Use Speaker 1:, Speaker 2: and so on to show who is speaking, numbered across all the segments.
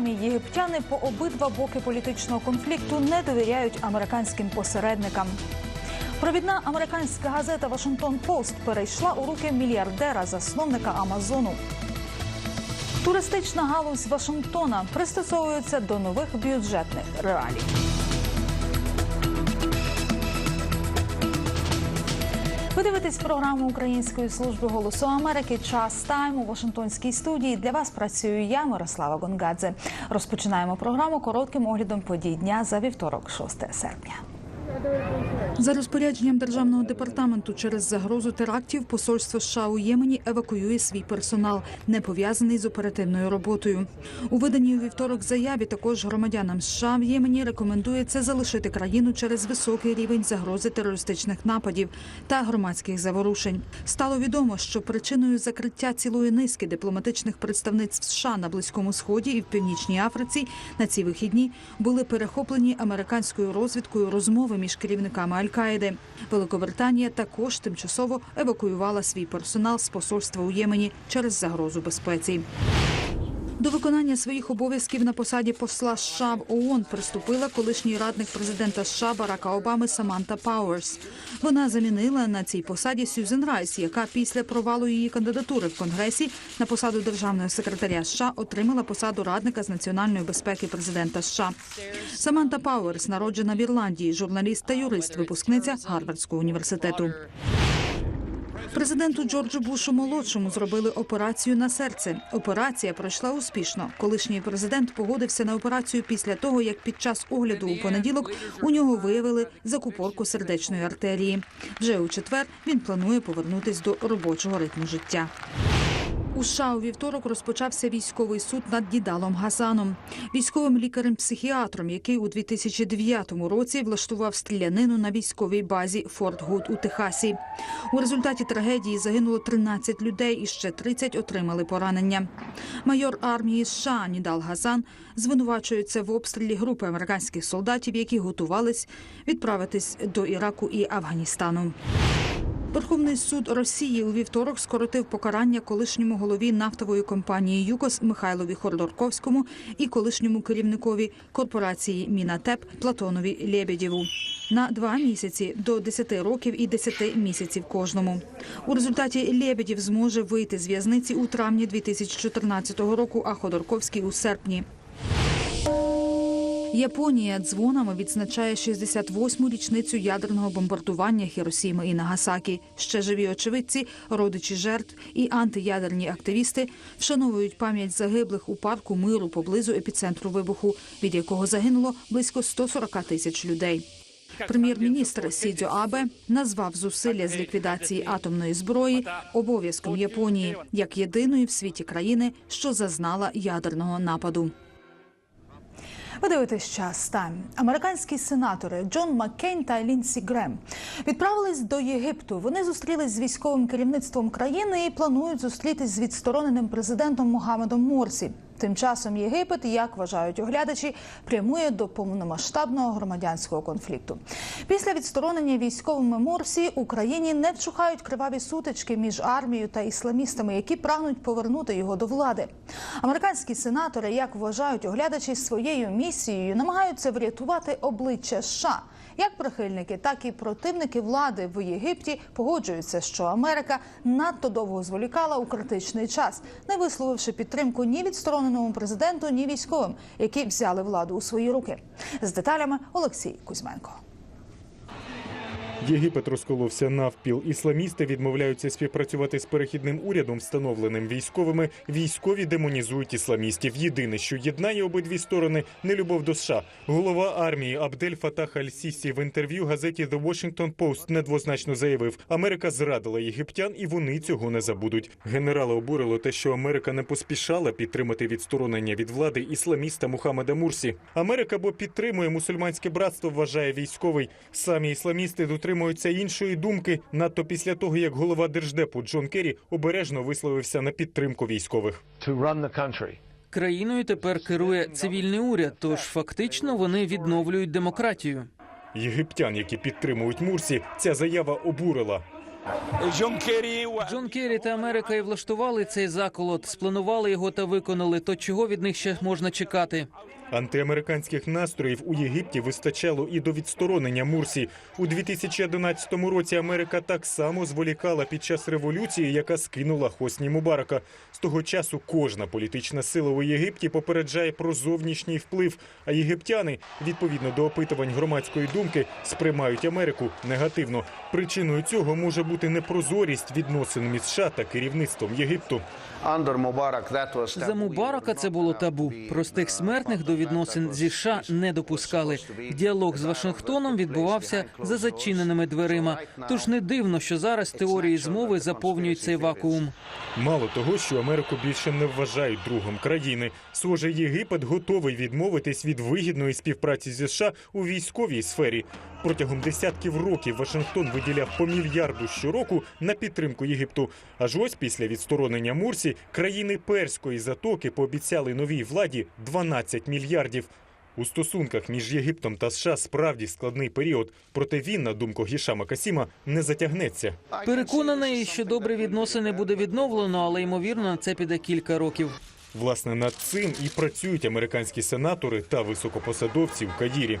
Speaker 1: програмі єгиптяни по обидва боки політичного конфлікту не довіряють американським посередникам. Провідна американська газета Вашингтон Пост перейшла у руки мільярдера, засновника Амазону. Туристична галузь Вашингтона пристосовується до нових бюджетних реалій. Ви дивитесь програму Української служби голосу Америки. Час тайм у Вашингтонській студії. Для вас працюю я, Мирослава Гонгадзе. Розпочинаємо програму коротким оглядом подій дня за вівторок, 6 серпня. За розпорядженням державного департаменту через загрозу терактів посольство США у Ємені евакуює свій персонал, не пов'язаний з оперативною роботою. У виданій у вівторок заяві також громадянам США в Ємені рекомендується залишити країну через високий рівень загрози терористичних нападів та громадських заворушень. Стало відомо, що причиною закриття цілої низки дипломатичних представництв США на близькому сході і в північній Африці на ці вихідні були перехоплені американською розвідкою розмови між керівниками Аль-Каїди. Великобританія також тимчасово евакуювала свій персонал з посольства у Ємені через загрозу безпеці. До виконання своїх обов'язків на посаді посла США в ООН приступила колишній радник президента США Барака Обами Саманта Пауерс. Вона замінила на цій посаді Сюзен Райс, яка після провалу її кандидатури в Конгресі на посаду державного секретаря США отримала посаду радника з національної безпеки президента США. Саманта Пауерс, народжена в Ірландії, журналіст та юрист, випускниця Гарвардського університету. Президенту Джорджу Бушу молодшому зробили операцію на серце. Операція пройшла успішно. Колишній президент погодився на операцію після того, як під час огляду у понеділок у нього виявили закупорку сердечної артерії. Вже у четвер він планує повернутись до робочого ритму життя. У США у вівторок розпочався військовий суд над Дідалом Гасаном, військовим лікарем-психіатром, який у 2009 році влаштував стрілянину на військовій базі Форт Гуд у Техасі. У результаті трагедії загинуло 13 людей і ще 30 отримали поранення. Майор армії США Нідал Гасан звинувачується в обстрілі групи американських солдатів, які готувались відправитись до Іраку і Афганістану. Верховний суд Росії у вівторок скоротив покарання колишньому голові нафтової компанії ЮКОС Михайлові Ходорковському і колишньому керівникові корпорації Мінатеп Платонові Лєбєдєву на два місяці до 10 років і 10 місяців кожному. У результаті Лєбєдєв зможе вийти з в'язниці у травні 2014 року, а Ходорковський у серпні. Японія дзвонами відзначає 68-му річницю ядерного бомбардування Хіросіми і Нагасакі. Ще живі очевидці, родичі жертв і антиядерні активісти вшановують пам'ять загиблих у парку миру поблизу епіцентру вибуху, від якого загинуло близько 140 тисяч людей. Прем'єр-міністр Сідзьо Абе назвав зусилля з ліквідації атомної зброї обов'язком Японії як єдиної в світі країни, що зазнала ядерного нападу. Ви дивитесь час там Американські сенатори Джон Маккейн та Лінсі Грем відправились до Єгипту. Вони зустрілись з військовим керівництвом країни і планують зустрітись з відстороненим президентом Мохамедом Морсі. Тим часом Єгипет, як вважають оглядачі, прямує до повномасштабного громадянського конфлікту. Після відсторонення військовими Морсі Україні не вчухають криваві сутички між армією та ісламістами, які прагнуть повернути його до влади. Американські сенатори, як вважають оглядачі, своєю місією намагаються врятувати обличчя США. Як прихильники, так і противники влади в Єгипті погоджуються, що Америка надто довго зволікала у критичний час, не висловивши підтримку ні відстороненому президенту, ні військовим, які взяли владу у свої руки. З деталями Олексій Кузьменко.
Speaker 2: Єгипет розколовся навпіл. Ісламісти відмовляються співпрацювати з перехідним урядом, встановленим військовими. Військові демонізують ісламістів. Єдине, що єднає обидві сторони нелюбов до США. Голова армії Абдель Фатах Аль-Сісі в інтерв'ю газеті The Washington Post недвозначно заявив: Америка зрадила єгиптян, і вони цього не забудуть. Генерала обурило те, що Америка не поспішала підтримати відсторонення від влади ісламіста Мухаммеда Мурсі. Америка бо підтримує мусульманське братство, вважає військовий. Самі ісламісти дотримуються іншої думки, надто після того як голова держдепу Джон Керрі обережно висловився на підтримку військових.
Speaker 3: Країною тепер керує цивільний уряд, тож фактично вони відновлюють демократію.
Speaker 2: Єгиптян, які підтримують Мурсі, ця заява обурила.
Speaker 3: Джон Керрі та Америка і влаштували цей заколот, спланували його та виконали. То чого від них ще можна чекати?
Speaker 2: Антиамериканських настроїв у Єгипті вистачало і до відсторонення Мурсі. У 2011 році Америка так само зволікала під час революції, яка скинула Хосні Мубарака. З того часу кожна політична сила у Єгипті попереджає про зовнішній вплив. А єгиптяни, відповідно до опитувань громадської думки, сприймають Америку негативно. Причиною цього може бути непрозорість відносин між США та керівництвом Єгипту.
Speaker 3: За Мубарака це було табу. Простих смертних до відносин зі США не допускали. Діалог з Вашингтоном відбувався за зачиненими дверима. Тож не дивно, що зараз теорії змови заповнюють цей вакуум.
Speaker 2: Мало того, що Америку більше не вважають другом країни. Схоже, Єгипет готовий відмовитись від вигідної співпраці зі США у військовій сфері. Протягом десятків років Вашингтон виділяв по мільярду щороку на підтримку Єгипту. Аж ось після відсторонення Мурсі країни Перської затоки пообіцяли новій владі 12 мільярдів. У стосунках між Єгиптом та США справді складний період, проте він, на думку Гішама Касіма, не затягнеться.
Speaker 3: Переконаний, що добрі відносини буде відновлено, але ймовірно на це піде кілька років.
Speaker 2: Власне, над цим і працюють американські сенатори та високопосадовці в Каїрі.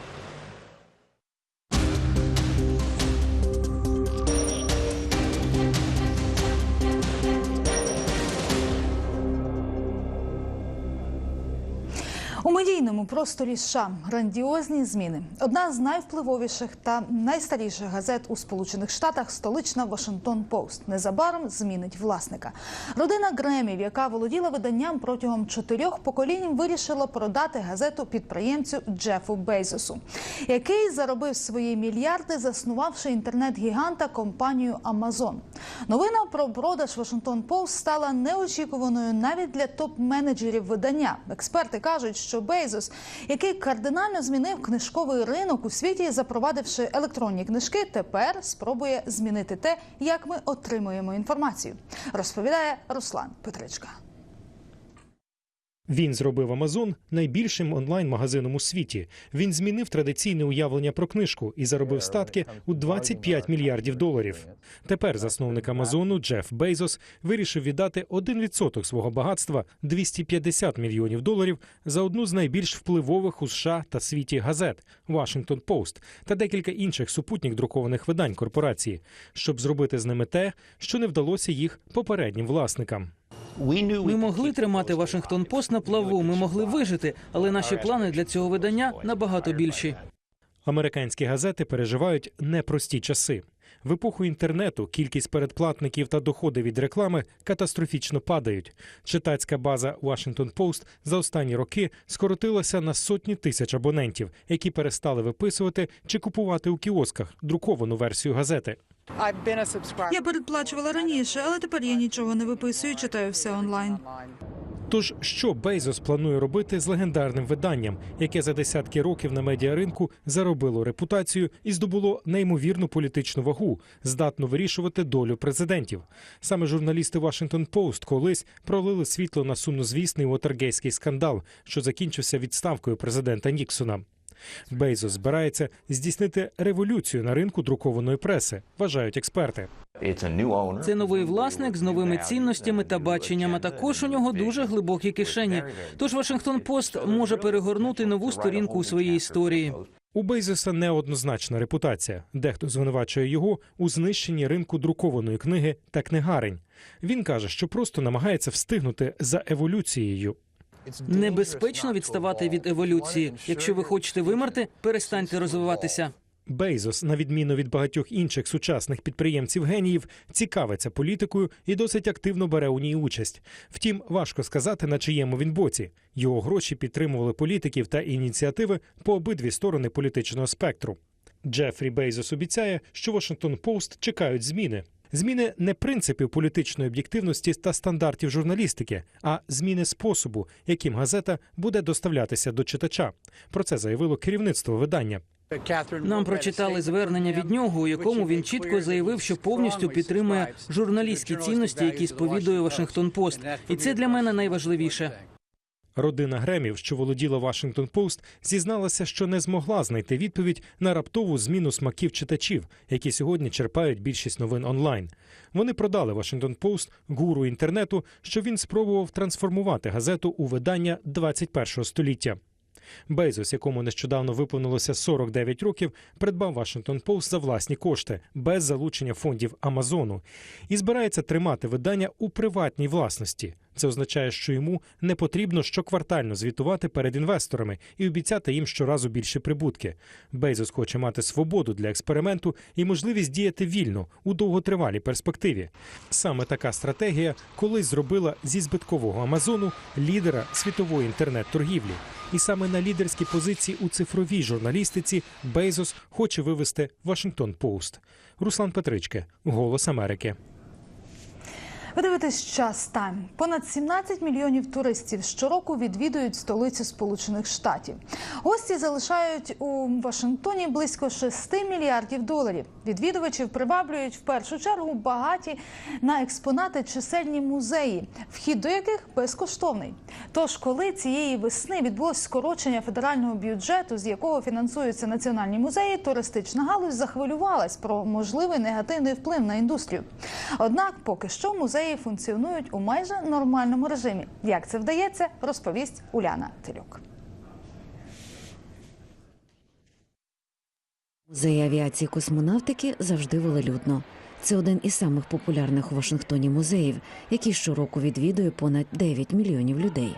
Speaker 1: У медійному просторі США грандіозні зміни. Одна з найвпливовіших та найстаріших газет у Сполучених Штатах столична Вашингтон Пост незабаром змінить власника. Родина Гремів, яка володіла виданням протягом чотирьох поколінь, вирішила продати газету підприємцю Джефу Бейзосу, який заробив свої мільярди, заснувавши інтернет-гіганта компанію Amazon. Новина про продаж Вашингтон Пост стала неочікуваною навіть для топ-менеджерів видання. Експерти кажуть, що Бейзос, який кардинально змінив книжковий ринок у світі, запровадивши електронні книжки, тепер спробує змінити те, як ми отримуємо інформацію. Розповідає Руслан Петричка.
Speaker 4: Він зробив Амазон найбільшим онлайн-магазином у світі. Він змінив традиційне уявлення про книжку і заробив статки у 25 мільярдів доларів. Тепер засновник Амазону Джеф Бейзос вирішив віддати 1% свого багатства 250 мільйонів доларів за одну з найбільш впливових у США та світі газет Washington Post та декілька інших супутніх друкованих видань корпорації, щоб зробити з ними те, що не вдалося їх попереднім власникам.
Speaker 3: Ми могли тримати Вашингтон Пост на плаву. Ми могли вижити, але наші плани для цього видання набагато більші.
Speaker 4: Американські газети переживають непрості часи. В епоху інтернету кількість передплатників та доходи від реклами катастрофічно падають. Читацька база Washington Post за останні роки скоротилася на сотні тисяч абонентів, які перестали виписувати чи купувати у кіосках друковану версію газети.
Speaker 1: Я передплачувала раніше, але тепер я нічого не виписую, читаю все онлайн.
Speaker 4: Тож що Бейзос планує робити з легендарним виданням, яке за десятки років на медіаринку заробило репутацію і здобуло неймовірну політичну вагу, здатну вирішувати долю президентів. Саме журналісти Washington Post колись пролили світло на сумнозвісний Уотергейський скандал, що закінчився відставкою президента Ніксона. Бейзос збирається здійснити революцію на ринку друкованої преси, вважають експерти.
Speaker 3: Це новий власник з новими цінностями та баченням. Також у нього дуже глибокі кишені. Тож Вашингтон Пост може перегорнути нову сторінку у своїй історії.
Speaker 4: У Бейзоса неоднозначна репутація. Дехто звинувачує його у знищенні ринку друкованої книги та книгарень. Він каже, що просто намагається встигнути за еволюцією.
Speaker 3: Небезпечно відставати від еволюції. Якщо ви хочете вимерти, перестаньте розвиватися.
Speaker 4: Бейзос, на відміну від багатьох інших сучасних підприємців геніїв, цікавиться політикою і досить активно бере у ній участь. Втім, важко сказати, на чиєму він боці. Його гроші підтримували політиків та ініціативи по обидві сторони політичного спектру. Джефрі Бейзос обіцяє, що Washington Post чекають зміни. Зміни не принципів політичної об'єктивності та стандартів журналістики, а зміни способу, яким газета буде доставлятися до читача. Про це заявило керівництво видання.
Speaker 3: Нам прочитали звернення від нього, у якому він чітко заявив, що повністю підтримує журналістські цінності, які сповідує Вашингтон Пост, і це для мене найважливіше.
Speaker 4: Родина Гремів, що володіла Вашингтон Пост, зізналася, що не змогла знайти відповідь на раптову зміну смаків читачів, які сьогодні черпають більшість новин онлайн. Вони продали Вашингтон Пост гуру інтернету, що він спробував трансформувати газету у видання 21 століття. Безос, якому нещодавно виповнилося 49 років, придбав Вашингтон Пост за власні кошти без залучення фондів Амазону і збирається тримати видання у приватній власності. Це означає, що йому не потрібно щоквартально звітувати перед інвесторами і обіцяти їм щоразу більше прибутки. Безос хоче мати свободу для експерименту і можливість діяти вільно у довготривалій перспективі. Саме така стратегія колись зробила зі збиткового Амазону лідера світової інтернет-торгівлі. І саме на лідерські позиції у цифровій журналістиці Бейзос хоче вивести Вашингтон Пост. Руслан Петричке, Голос Америки.
Speaker 1: Ви дивитесь час тайм. Понад 17 мільйонів туристів щороку відвідують столицю Сполучених Штатів. Гості залишають у Вашингтоні близько 6 мільярдів доларів. Відвідувачів приваблюють в першу чергу багаті на експонати чисельні музеї, вхід до яких безкоштовний. Тож, коли цієї весни відбулось скорочення федерального бюджету, з якого фінансуються національні музеї, туристична галузь захвилювалась про можливий негативний вплив на індустрію. Однак, поки що музеї функціонують у майже нормальному режимі. Як це вдається, розповість Уляна Телюк.
Speaker 5: Музей авіації космонавтики завжди велелюдно. Це один із самих популярних у Вашингтоні музеїв, який щороку відвідує понад 9 мільйонів людей.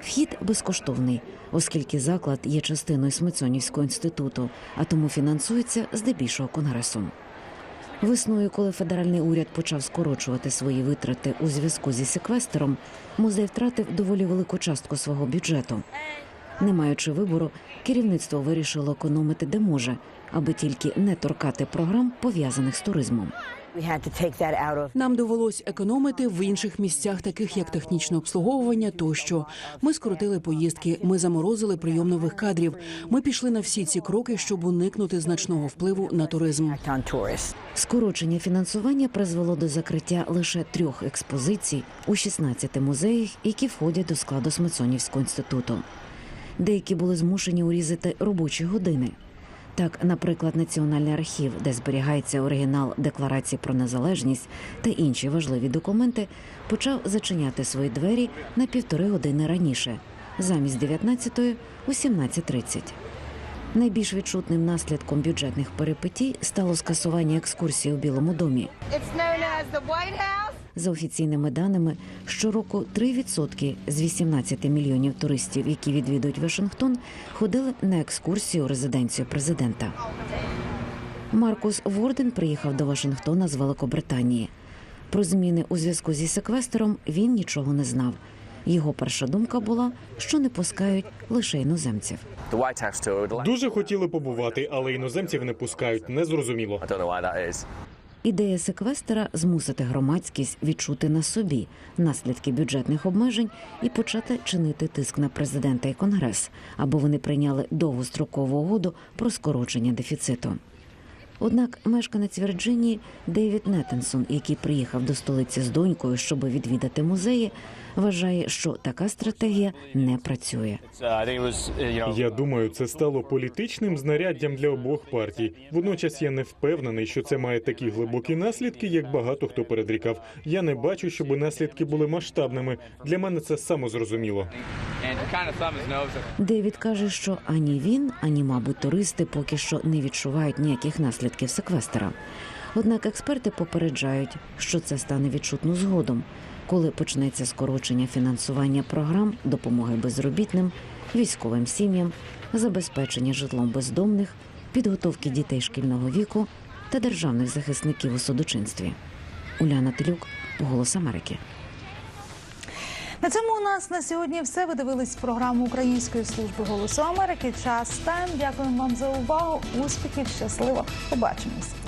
Speaker 5: Вхід безкоштовний, оскільки заклад є частиною Смитсонівського інституту, а тому фінансується здебільшого конгресом. Весною, коли федеральний уряд почав скорочувати свої витрати у зв'язку зі секвестером, музей втратив доволі велику частку свого бюджету. Не маючи вибору, керівництво вирішило економити де може, аби тільки не торкати програм, пов'язаних з туризмом.
Speaker 6: Нам довелось економити в інших місцях, таких як технічне обслуговування тощо. Ми скоротили поїздки, ми заморозили прийом нових кадрів. Ми пішли на всі ці кроки, щоб уникнути значного впливу на туризм.
Speaker 5: Скорочення фінансування призвело до закриття лише трьох експозицій у 16 музеях, які входять до складу Смитсонівського інституту. Деякі були змушені урізати робочі години. Так, наприклад, Національний архів, де зберігається оригінал Декларації про незалежність та інші важливі документи, почав зачиняти свої двері на півтори години раніше, замість 19-ї у 17.30. Найбільш відчутним наслідком бюджетних перипетій стало скасування екскурсії у Білому домі.
Speaker 7: It's known as the White House.
Speaker 5: За офіційними даними, щороку 3% з 18 мільйонів туристів, які відвідують Вашингтон, ходили на екскурсію у резиденцію президента. Маркус Ворден приїхав до Вашингтона з Великобританії. Про зміни у зв'язку зі секвестером він нічого не знав. Його перша думка була, що не пускають лише іноземців.
Speaker 2: Дуже хотіли побувати, але іноземців не пускають. Незрозуміло.
Speaker 5: Ідея секвестера змусити громадськість відчути на собі наслідки бюджетних обмежень і почати чинити тиск на президента і конгрес, аби вони прийняли довгострокову угоду про скорочення дефіциту. Однак мешканець Вірджинії Девід Неттенсон, який приїхав до столиці з донькою, щоб відвідати музеї, вважає, що така стратегія не працює.
Speaker 2: Я думаю, це стало політичним знаряддям для обох партій. Водночас я не впевнений, що це має такі глибокі наслідки, як багато хто передрікав. Я не бачу, щоб наслідки були масштабними. Для мене це самозрозуміло.
Speaker 5: Девід каже, що ані він, ані, мабуть, туристи поки що не відчувають ніяких наслідків секвестера. Однак експерти попереджають, що це стане відчутно згодом, коли почнеться скорочення фінансування програм допомоги безробітним, військовим сім'ям, забезпечення житлом бездомних, підготовки дітей шкільного віку та державних захисників у судочинстві. Уляна Телюк, Голос Америки.
Speaker 1: На цьому у нас на сьогодні все. Ви дивились програму Української служби голосу Америки. Час тайм. Дякуємо вам за увагу. Успіхів, щасливо. Побачимось.